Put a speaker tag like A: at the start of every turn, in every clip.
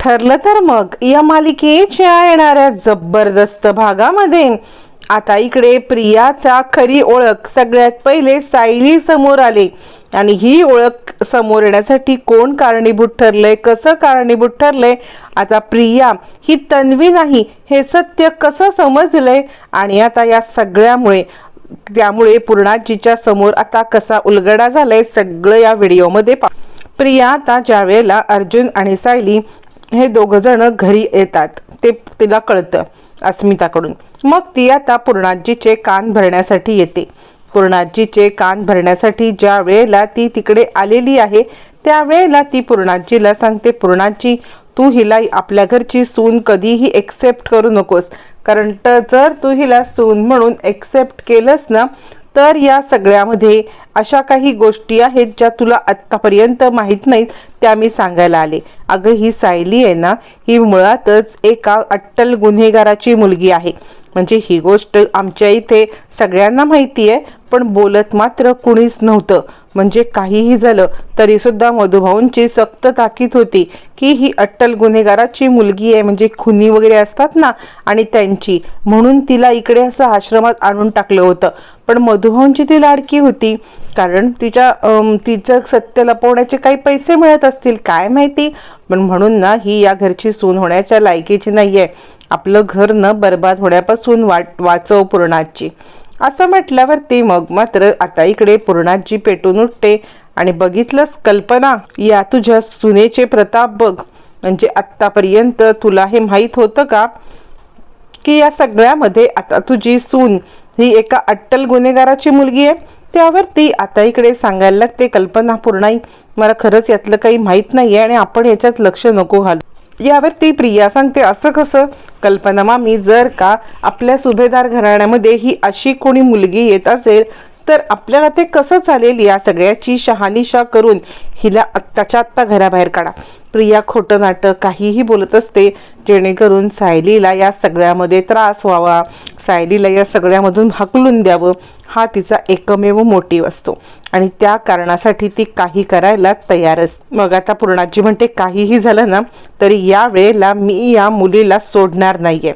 A: ठरलं तर मग. या मालिकेच्या येणाऱ्या जबरदस्त भागामध्ये आता इकडे प्रियाचा खरी ओळख सगळ्यात पहिले सायली समोर आले. आणि ही ओळख समोर येण्यासाठी कोण कारणीभूत ठरलंय कसं कारणीभूत ठरलंय? आता प्रिया ही तन्वी नाही हे सत्य कसं समजलंय? आणि आता या सगळ्यामुळे त्यामुळे पूर्णाजीच्या समोर आता कसा उलगडा झालाय सगळं या व्हिडिओमध्ये पा प्रिया आता ज्या वेळेला अर्जुन आणि सायली हे दोघं जण घरी येतात. ते तिला कळतं अस्मिताकडून. मग ती आता पूर्णाजीचे कान भरण्यासाठी येते. पूर्णाजीचे कान भरण्यासाठी ज्या वेळेला ती तिकडे आलेली आहे त्यावेळेला ती पूर्णाजीला सांगते पूर्णाजी तू हिला आपल्या घरची सून कधीही एक्सेप्ट करू नकोस. कारण जर तू हिला सून म्हणून एक्सेप्ट केलंस ना तर या सगळ्यामध्ये अशा काही गोष्टी आहेत ज्या तुला आत्तापर्यंत माहीत नाहीत. त्या मी सांगायला आले. अगं ही सायली आहे ना ही मुळातच एका अट्टल गुन्हेगाराची मुलगी आहे. म्हणजे ही गोष्ट आमच्या इथे सगळ्यांना माहिती आहे पण बोलत मात्र कुणीच नव्हतं. म्हणजे काहीही झालं तरी सुद्धा मधुभाऊंची सक्त ताकीद होती की ही अट्टल गुन्हेगाराची मुलगी आहे. म्हणजे खुनी वगैरे असतात ना आणि त्यांची. म्हणून तिला इकडे असं आश्रमात आणून टाकलं होतं. पण मधुभाऊंची ती लाडकी होती. कारण तिच्या तिचं सत्य लपवण्याचे काही पैसे मिळत असतील काय माहिती? पण म्हणून ना ही या घरची सून होण्याच्या लायकीची नाही आहे आपलं घर न बर्बाद होण्यापासून वाट वाचव पूर्णाची. असं म्हटल्यावरती मग मात्र आता इकडे पूर्णाची पेटून उठते आणि बघितलंस कल्पना? या तुझ्या सुनेचे प्रताप बघ. म्हणजे आत्तापर्यंत तुला हे माहीत होतं का? की या सगळ्यामध्ये आता तुझी सून ही एका अट्टल गुन्हेगाराची मुलगी आहे. त्यावर ती आता इकडे सांगायला लागते. कल्पना पूर्णाई. मला खरंच यातलं काही माहीत नाही आहे आणि आपण याच्यात लक्ष नको घालू. यावर ती प्रिया सांगते असं कसं? कल्पना मामी जर का आपल्या सुभेदार घराण्यामध्ये ही अशी कोणी मुलगी येत असेल तर आपल्याला ते कसं चालेल या सगळ्याची शहानिशा करून हिला आत्ताच्या आत्ता घराबाहेर काढा. प्रिया खोटं नाटक काहीही बोलत असते जेणेकरून सायलीला या सगळ्यामध्ये त्रास व्हावा. सायलीला या सगळ्यामधून हकलून द्यावं हा तिचा एकमेव मोटिव असतो. आणि त्या कारणासाठी ती काही करायला तयार असते मग आता पूर्णाजी म्हणते काहीही झालं ना तरी या वेळेला मी या मुलीला सोडणार नाहीये.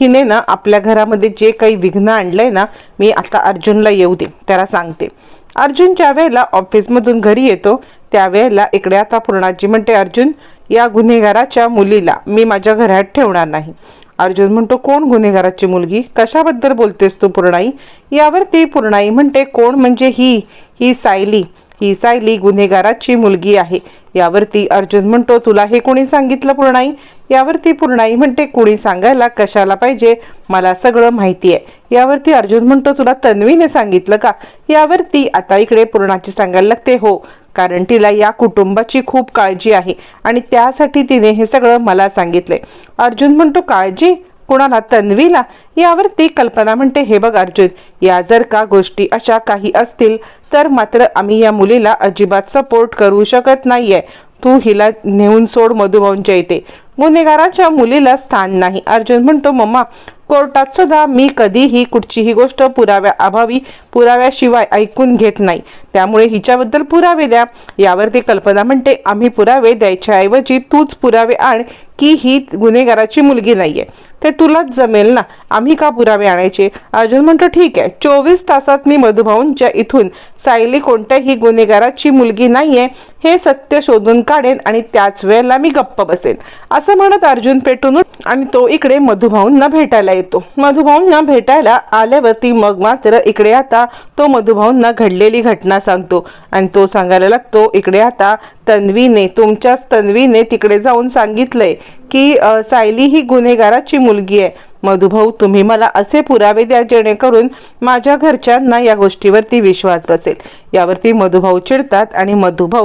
A: हिने ना आपल्या घरामध्ये जे काही विघ्न आणलंय ना मी आता अर्जुनला येऊ दे त्याला सांगते. अर्जुन ज्या वेळेला ऑफिसमधून घरी येतो त्यावेळेला इकडे आता पूर्णाजी म्हणते अर्जुन या गुन्हेगाराच्या मुलीला मी माझ्या घरात ठेवणार नाही. अर्जुन म्हणतो कोण गुन्हेगाराची मुलगी? कशाबद्दल बोलतेस तू पूर्णाई? यावर ती पूर्णाई म्हणते कोण म्हणजे ही? ही सायली. ही सायली गुन्हेगाराची मुलगी आहे. यावरती अर्जुन म्हणतो तुला हे कोणी सांगितलं पूर्णाई? यावरती पूर्णाई म्हणते कुणी सांगायला कशाला पाहिजे? मला सगळं माहिती आहे. यावरती अर्जुन म्हणतो तुला तन्वीने सांगितलं का? यावरती आता इकडे पूर्णाची सांगायला लागते हो कारण तिला या कुटुंबाची खूप काळजी आहे आणि त्यासाठी तिने हे सगळं मला सांगितलंय. अर्जुन म्हणतो काळजी? कुणाला? तन्वीला? यावर ती कल्पना म्हणते हे बघ अर्जुन या जर का गोष्टी अशा काही असतील तर मात्र आम्ही या मुलीला अजिबात सपोर्ट करू शकत नाहीये. तू हिला नेऊन सोड मधुभाऊंच्या इथे. गुन्हेगाराच्या मुलीला स्थान नाही. अर्जुन म्हणतो मम्मा कोर्टात सुद्धा मी कधीही कुठचीही गोष्ट पुराव्या अभावी पुराव्याशिवाय ऐकून घेत नाही. त्यामुळे हिच्याबद्दल पुरावे द्या. यावरती कल्पना म्हणते आम्ही पुरावे द्यायच्याऐवजी तूच पुरावे आण की ही गुन्हेगाराची मुलगी नाहीये. ते तुलाच जमेल ना. आम्ही का पुरावे आणायचे? अर्जुन म्हणतो ठीक आहे. चोवीस तासात मी मधुभाऊंच्या इथून सायली कोणत्याही गुन्हेगाराची मुलगी नाहीये. हे सत्य शोधून काढेन आणि त्याच वेळेला मी गप्प बसेन. असं म्हणत अर्जुन पेटून आणि तो इकडे मधुभाऊंना भेटायला येतो. मधुभाऊंना भेटायला आल्यावरती मग मात्र इकडे आता तो मधुभाऊंना घडलेली घटना सांगतो आणि तो सांगायला लागतो इकडे आता तन्वीने तुमच्याच तन्वीने तिकडे जाऊन सांगितलंय की सायली ही गुन्हेगाराची मुलगी आहे. मधुभाऊ तुम्ही मला असे पुरावे द्या जेणेकरून माझ्या घरच्यांना या गोष्टीवरती विश्वास बसेल. यावरती मधुभाऊ चिडतात आणि मधुभाऊ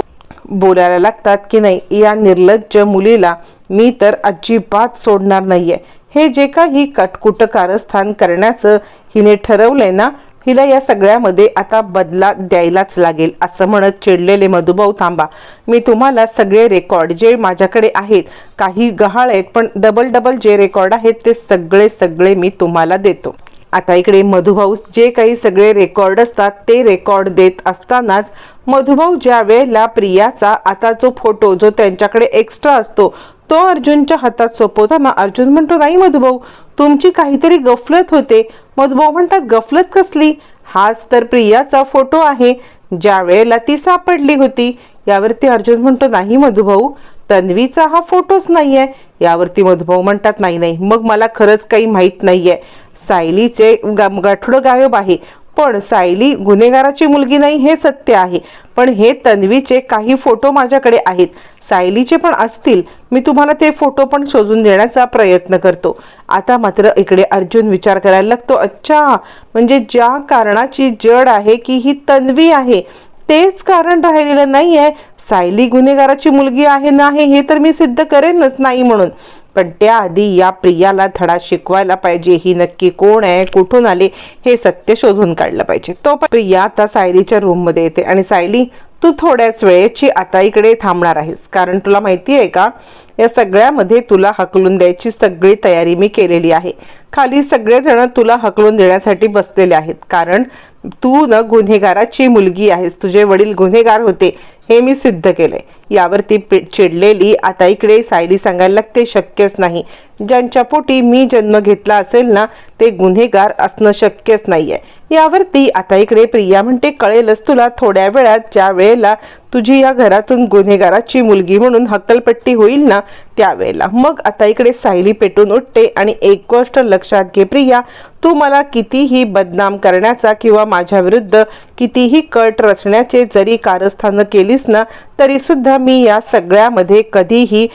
A: बोलायला लागतात की नाही या निर्लज्ज मुलीला मी तर अजिबात सोडणार नाहीये. हे जे काही कटकुट कारस्थान करण्याचं हिने ठरवलंय ना हिला या सगळ्यामध्ये आता बदला द्यायलाच लागेल असं म्हणत चिडलेले मधुभाऊ थांबा मी तुम्हाला सगळे रेकॉर्ड जे माझ्याकडे आहेत काही गहाळ आहेत पण डबल डबल जे रेकॉर्ड आहेत ते सगळे सगळे मी तुम्हाला देतो. आता इकडे मधुभाऊ जे काही सगळे रेकॉर्ड असतात ते रेकॉर्ड देत असतानाच मधुभाऊ ज्या वेळेला प्रियाचा आता जो फोटो जो त्यांच्याकडे एक्स्ट्रा असतो तो अर्जुनच्या हातात सोपवताना अर्जुन म्हणतो नाही मधुभाऊ तुमची काहीतरी गफलत होते. मधुभाऊ म्हणतात गफलत कसली? हाच तर प्रियाचा फोटो आहे. ज्या वेळेला ती सापडली होती यावरती अर्जुन म्हणतो नाही मधुभाऊ तन्वीचा हा फोटोच नाहीये. यावरती मधुभाऊ म्हणतात नाही नाही मग मला खरंच काही माहीत नाहीये. सायलीचे गा- गायब आहे. पण सायली गुन्हेगाराची मुलगी नाही हे सत्य आहे. पण हे तन्वीचे काही फोटो माझ्याकडे आहेत. सायलीचे पण असतील. मी तुम्हाला ते फोटो पण शोधून देण्याचा प्रयत्न करतो. आता मात्र इकडे अर्जुन विचार करायला लागतो अच्छा म्हणजे ज्या कारणाची जड आहे की ही तन्वी आहे तेच कारण राहिलेलं नाही आहे सायली गुन्हेगाराची मुलगी आहे नाही हे तर मी सिद्ध करेनच नाही म्हणून. पण त्याआधी या प्रियाला धडा शिकवायला पाहिजे. ही नक्की कोण आहे? कुठून आले? हे सत्य शोधून काढलं पाहिजे. तो प्रिया आता सायलीच्या रूममध्ये येते. आणि सायली तू थोड्याच वेळेची आता इकडे थांबणार आहेस. कारण तुला माहिती आहे का? या सगळ्यामध्ये तुला हकलून द्यायची सगळी तयारी मी केलेली आहे. खाली सगळेजण तुला हकलून देण्यासाठी बसलेले आहेत. कारण तू न गुन्हेगाराची मुलगी आहेस. तुझे वडील गुन्हेगार होते. हे मी सिद्ध केलंय. यावरती ती चिडलेली. आता इकडे सायली सांगायला लागते शक्यच नाही. ज्यांच्या पोटी मी जन्म घेतला असेल ना ते गुन्हेगार असणं शक्यच नाहीये. यावरती आता इकडे प्रिया म्हणते कळेलच तुला थोड्या वेळात ज्या वेळेला तुझी या घरातून गुन्हेगाराची मुलगी म्हणून हक्कलपट्टी होईल ना त्यावेळेला मग आता इकडे सायली पेटून उठते आणि एक गोष्ट लक्षात घे प्रिया तू मला कितीही बदनाम करण्याचा किंवा माझ्या विरुद्ध कितीही कट रचण्याचे जरी कारस्थानं केलीस ना तरी सुद्धा मी या सगळ्यामध्ये कधीही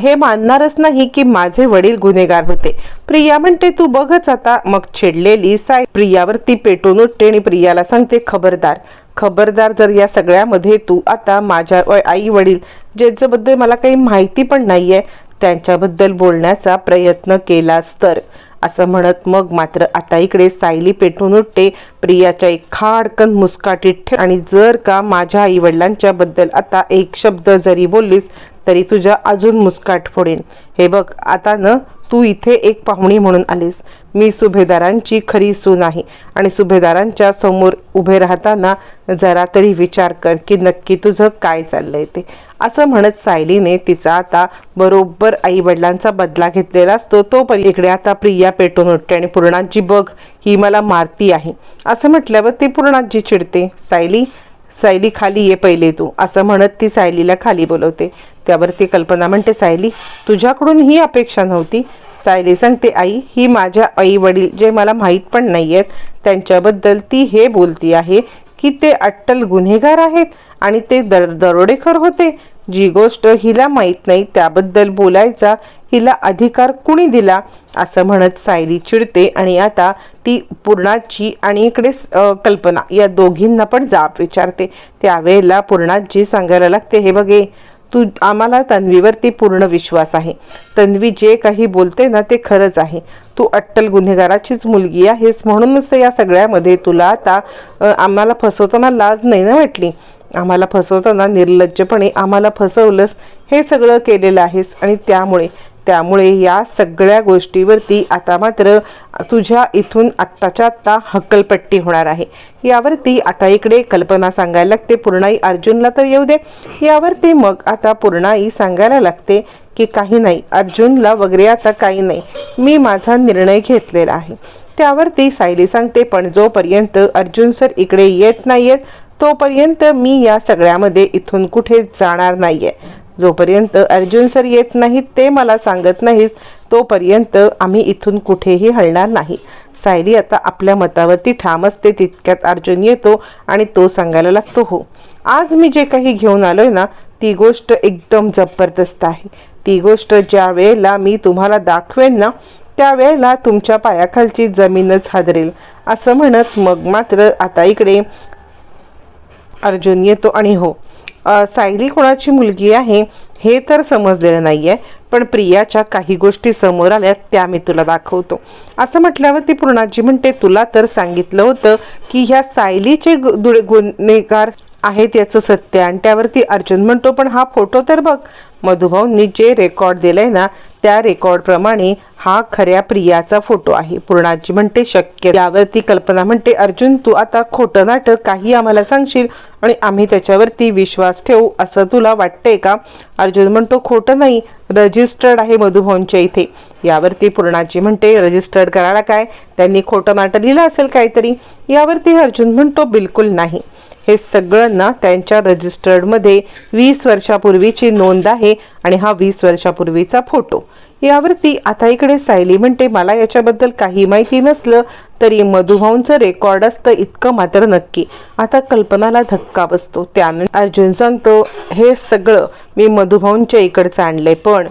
A: हे मानणारच नाही की माझे वडील गुन्हेगार होते. प्रिया म्हणते तू बघच आता मग चिडलेली साय प्रियावरती पेटून उठते आणि प्रियाला सांगते खबरदार खबरदार जर या सगळ्यामध्ये तू आता माझ्या आई वडील ज्यांच्याबद्दल मला काही माहिती पण नाहीये त्यांच्याबद्दल बोलण्याचा प्रयत्न केलास तर. असं म्हणत मग मात्र आता इकडे सायली पेटून उठते. प्रियाच्या एक खाडकन मुस्काटीत ठेव आणि जर का माझ्या आई वडिलांच्या बद्दल आता एक शब्द जरी बोललीस तरी तुझ्या अजून मुस्काट फोडेन. हे बघ आता न तू इथे एक पाहुणी म्हणून आलीस. मी सुभेदारांची खरी सून आहे आणि सुभेदारांच्या समोर उभे राहताना जरा तरी विचार कर की नक्की तुझं काय चाललंय ते. असं म्हणत सायलीने तिचा आता बरोबर आई वडिलांचा बदला घेतलेला असतो. तो पलीकडे आता प्रिया पेटून उठते आणि पूर्णाजी बघ ही मला मारती आहे. असं म्हटल्यावर ती पूर्णाजी चिडते. सायली सायली खाली ये पहिले तू असं म्हणत ती सायलीला खाली बोलवते. त्यावर ती कल्पना म्हणते सायली तुझ्याकडून ही अपेक्षा नव्हती. सायली सांगते आई ही माझ्या आई वडील जे मला माहीत पण नाही आहेत त्यांच्याबद्दल ती हे बोलती आहे की ते अट्टल गुन्हेगार आहेत आणि ते दर दरोडेखोर होते. जी गोष्ट हिला माहीत नाही त्याबद्दल बोलायचा हिला अधिकार कुणी दिला असं म्हणत सायली चिडते आणि आता ती पूर्णाची आणि इकडे कल्पना या दोघींना पण जाब विचारते. त्यावेळेला पूर्णाजी सांगायला लागते हे बघे तू आम्हाला तन्वीवरती पूर्ण विश्वास आहे. तन्वी जे काही बोलते ना ते खरंच आहे. तू अट्टल गुन्हेगाराचीच मुलगी आहेस म्हणूनच तर या सगळ्यामध्ये तुला आता आम्हाला फसवताना लाज नाही ना वाटली? आम्हाला फसवताना निर्लज्जपणे आम्हाला फसवलंस हे सगळं केलेलं आहेस आणि त्यामुळे त्यामुळे या सगळ्या गोष्टीवरती आता मात्र तुझ्या इथून आत्ताच्या आत्ता हक्कलपट्टी होणार आहे. यावरती आता इकडे कल्पना सांगायला लागते पूर्णाई अर्जुनला तर येऊ दे. यावरती मग आता पूर्णाई सांगायला लागते की काही नाही अर्जुनला वगैरे आता काही नाही. मी माझा निर्णय घेतलेला आहे. त्यावरती सायली सांगते पण जोपर्यंत अर्जुन सर इकडे येत नाहीयेत तोपर्यंत मी या सगळ्यामध्ये इथून कुठे जाणार नाहीये. जोपर्यंत अर्जुन सर येत नाहीत ते मला सांगत नाहीत तोपर्यंत आम्ही इथून कुठेही हलणार नाही. सायली आता आपल्या मतावरती ठाम असते तितक्यात अर्जुन येतो आणि तो सांगायला लागतो हो आज मी जे काही घेऊन आलोय ना ती गोष्ट एकदम जबरदस्त आहे. ती गोष्ट ज्या वेळेला मी तुम्हाला दाखवेन ना त्यावेळेला तुमच्या पायाखालची जमीनच हादरेल. असं म्हणत मग मात्र आता इकडे अर्जुन येतो आणि हो सायली कोणाची मुलगी आहे हे तर समजलेलं नाही आहे पण प्रियाच्या काही गोष्टी समोर आल्या त्या मी तुला दाखवतो. असं म्हटल्यावर ती पूर्णाजी म्हणते तुला तर सांगितलं होतं की ह्या सायलीचे गु- गुन्हेगार आहेत याचं सत्य. आणि त्यावरती अर्जुन म्हणतो पण हा फोटो तर बघ. मधुभाऊंनी जे रेकॉर्ड दिलंय ना त्या रेकॉर्डप्रमाणे हा खऱ्या प्रियाचा फोटो आहे. पूर्णाजी म्हणते शक्य. यावरती कल्पना म्हणते अर्जुन तू आता खोटं नाटक काही आम्हाला सांगशील आणि आम्ही त्याच्यावरती विश्वास ठेवू असं तुला वाटतंय का? अर्जुन म्हणतो खोटं नाही रजिस्टर्ड आहे मधुभाऊंच्या इथे. यावरती पूर्णाजी म्हणते रजिस्टर्ड करायला काय? त्यांनी खोटं नाटक लिहिलं असेल काहीतरी. यावरती अर्जुन म्हणतो बिलकुल नाही. हे सगळं ना त्यांच्या रजिस्टर्डमध्ये वीस वर्षापूर्वीची नोंद आहे आणि हा वीस वर्षापूर्वीचा फोटो यावरती आता इकडे सायली म्हणते मला याच्याबद्दल काही माहिती नसलं तरी मधुभाऊंचं रेकॉर्ड असतं इतकं मात्र नक्की. आता कल्पनाला धक्का बसतो. त्यानंतर अर्जुन सांगतो हे सगळं मी मधुभाऊंच्या इकडचं आणलंय पण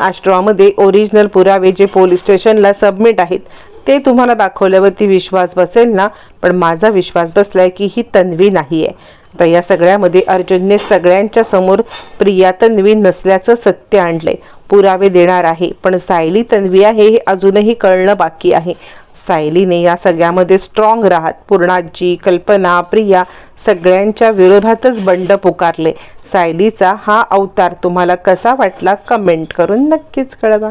A: आश्रमामध्ये ओरिजिनल पुरावे जे पोलीस स्टेशनला सबमिट आहेत ते तुम्हाला दाखवल्यावरती विश्वास बसेल ना पण माझा विश्वास बसलाय की ही तन्वी नाही आहे तर या सगळ्यामध्ये अर्जुनने सगळ्यांच्या समोर प्रिया तन्वी नसल्याचं सत्य आणलंय. पुरावे देणार आहे पण सायली तन्वी आहे हे अजूनही कळणं बाकी आहे. सायलीने या सगळ्यामध्ये स्ट्रॉंग राहत. पूर्णाजी कल्पना प्रिया सगळ्यांच्या विरोधातच बंड पुकारले. सायलीचा हा अवतार तुम्हाला कसा वाटला कमेंट करून नक्कीच कळवा.